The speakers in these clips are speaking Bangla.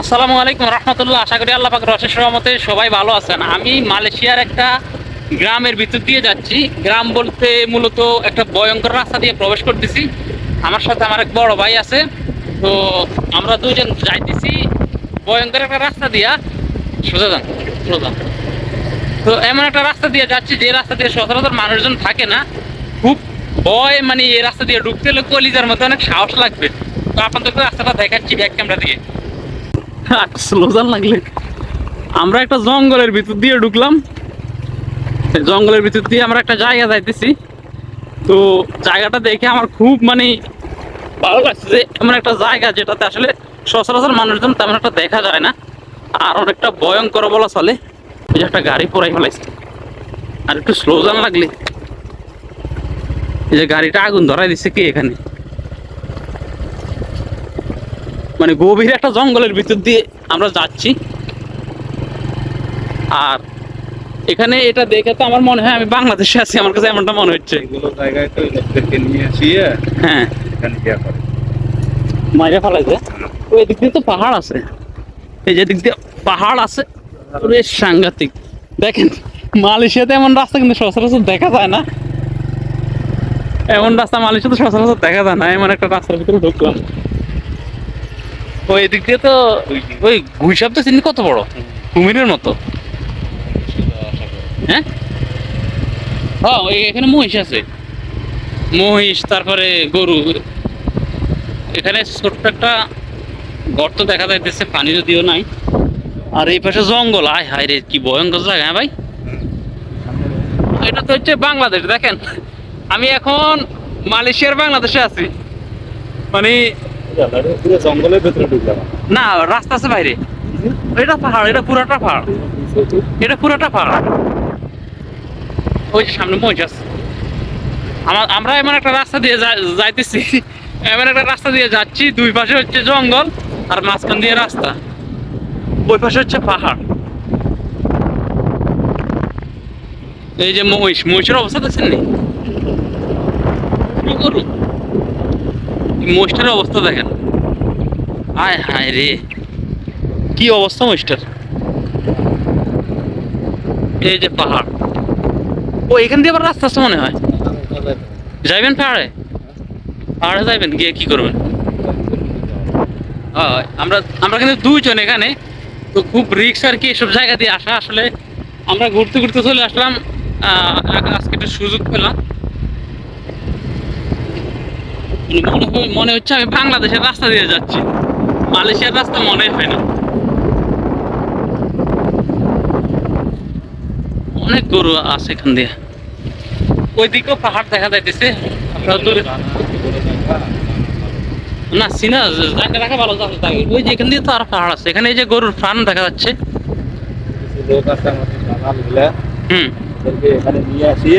আসসালামু আলাইকুম রহমতুল্লাহ। আশা করি আল্লাহ পাক রসের সহমতে সবাই ভালো আছেন। আমি মালয়েশিয়ার একটা গ্রামের ভিতর দিয়ে যাচ্ছি। গ্রাম বলতে মূলত একটা ভয়ঙ্কর রাস্তা দিয়ে প্রবেশ করতেছি। আমার সাথে আমার এক বড় ভাই আছে। তো আমরা দুজন যাইতেছি ভয়ঙ্কর একটা রাস্তা দিয়া। সোজা যান, সোজা তো এমন একটা রাস্তা দিয়ে যাচ্ছি যে রাস্তা দিয়ে সচরাচর মানুষজন থাকে না। খুব ভয় মানে এই রাস্তা দিয়ে ঢুকতে হলে কলিজার মধ্যে অনেক সাহস লাগবে। তো আপনাদেরকে রাস্তাটা দেখাচ্ছি ব্যাক ক্যামেরা দিয়ে। স্লোজান লাগলে। আমরা একটা জঙ্গলের ভিতর দিয়ে ঢুকলাম। জঙ্গলের ভিতর দিয়ে আমরা একটা জায়গা যাইতেছি। তো জায়গাটা দেখে আমার খুব মানে ভালো লাগছে যে এমন একটা জায়গা যেটাতে আসলে সচরাচর মানুষজন তেমন একটা দেখা যায় না। আর অনেকটা ভয়ঙ্কর বলা চলে। এই যে একটা গাড়ি পড়াই ফেলাইছে। আর একটু স্লোজান লাগলে। এই যে গাড়িটা আগুন ধরাই দিচ্ছে কি এখানে? মানে গভীর একটা জঙ্গলের ভিতর দিয়ে আমরা যাচ্ছি। আর এখানে এটা দেখে তো আমার মনে হয় আমি বাংলাদেশে আছি আমার কাছে এমনটা মনে হচ্ছে। এগুলো জায়গায় তো লোকদেরকে নিয়ে আসি হ্যাঁ। মাইরা ফেলাইছে ওই দিক দিয়ে তো পাহাড় আছে। এই যে দিক দিয়ে পাহাড় আছে বেশ সাংঘাতিক। দেখেন মালয়েশিয়াতে এমন রাস্তা কিন্তু সচরাচর দেখা যায় না। এমন রাস্তা মালয়েশিয়াতে সচরাচর দেখা যায় না এমন একটা রাস্তার ভিতরে ঢুকলাম। ওই দিক দিয়ে তো ওই গুইসাপ তো চিনি কত বড়? কুমিরের মতো। হ্যাঁ? হ্যাঁ এখানে মহিষ আছে। মহিষ, তারপরে গরু। এখানে ছোট্ট একটা গর্ত দেখা যাইতেছে, পানি যদিও নাই। আর এই পাশে জঙ্গল। আয় হায় রে, কি ভয়ঙ্কর জায়গা হ্যাঁ ভাই? এটা তো হচ্ছে বাংলাদেশ, দেখেন। আমি এখন মালয়েশিয়ার বাংলাদেশে আছি। মানে না, রাস্তা আছে বাইরে। এটা পাহাড়, এটা পুরাটা পাহাড়। এটা পুরাটা পাহাড়। ওই যে সামনে আমার আমরা এমন একটা রাস্তা দিয়ে যাইতেছি। এমন একটা রাস্তা দিয়ে যাচ্ছি, দুই পাশে হচ্ছে জঙ্গল আর মাঝখান দিয়ে রাস্তা। ওই পাশে হচ্ছে পাহাড়। এই যে মহিষ, মহিষের অবস্থা দেখছেন নি? মহিষটার অবস্থা দেখেন। আয় হায় রে। কি অবস্থা মহিষটার? এই যে পাহাড়। ও, এখান দিয়ে আবার রাস্তা আছে মনে হয়। যাইবেন পাহাড়ে? পাহাড়ে যাইবেন, গিয়ে কি করবেন? আমরা আমরা কিন্তু দুইজন এখানে। তো খুব রিক্স আর কি এসব জায়গা দিয়ে আসা। আসলে আমরা ঘুরতে ঘুরতে চলে আসলাম। আজকে একটু সুযোগ পেলাম। মানে হচ্ছে আমি বাংলাদেশের রাস্তা দিয়ে যাচ্ছি। মালয়েশিয়ার রাস্তা মনে হয় না। অনেক গরু আছে এখান দিয়ে। ওইদিকেও পাহাড় দেখা যাইতেছে। আপনারা দূরে না সিনা জায়গা রাখা ভালো ওই যে এখান দিয়ে তো আর পাহাড় আছে। এখানে এই যে গরুর ফার্ম দেখা যাচ্ছে। লোক আছে আমাদের বাঙাল হুম। এখানে নিয়ে আসি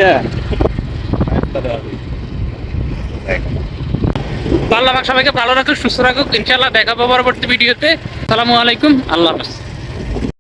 তো আল্লাহ সবাইকে ভালো রাখুক, সুস্থ রাখুক। ইনশাল্লাহ পাবো পরবর্তী ভিডিওতে। সালামু আলাইকুম, আল্লাহ হাফিজ।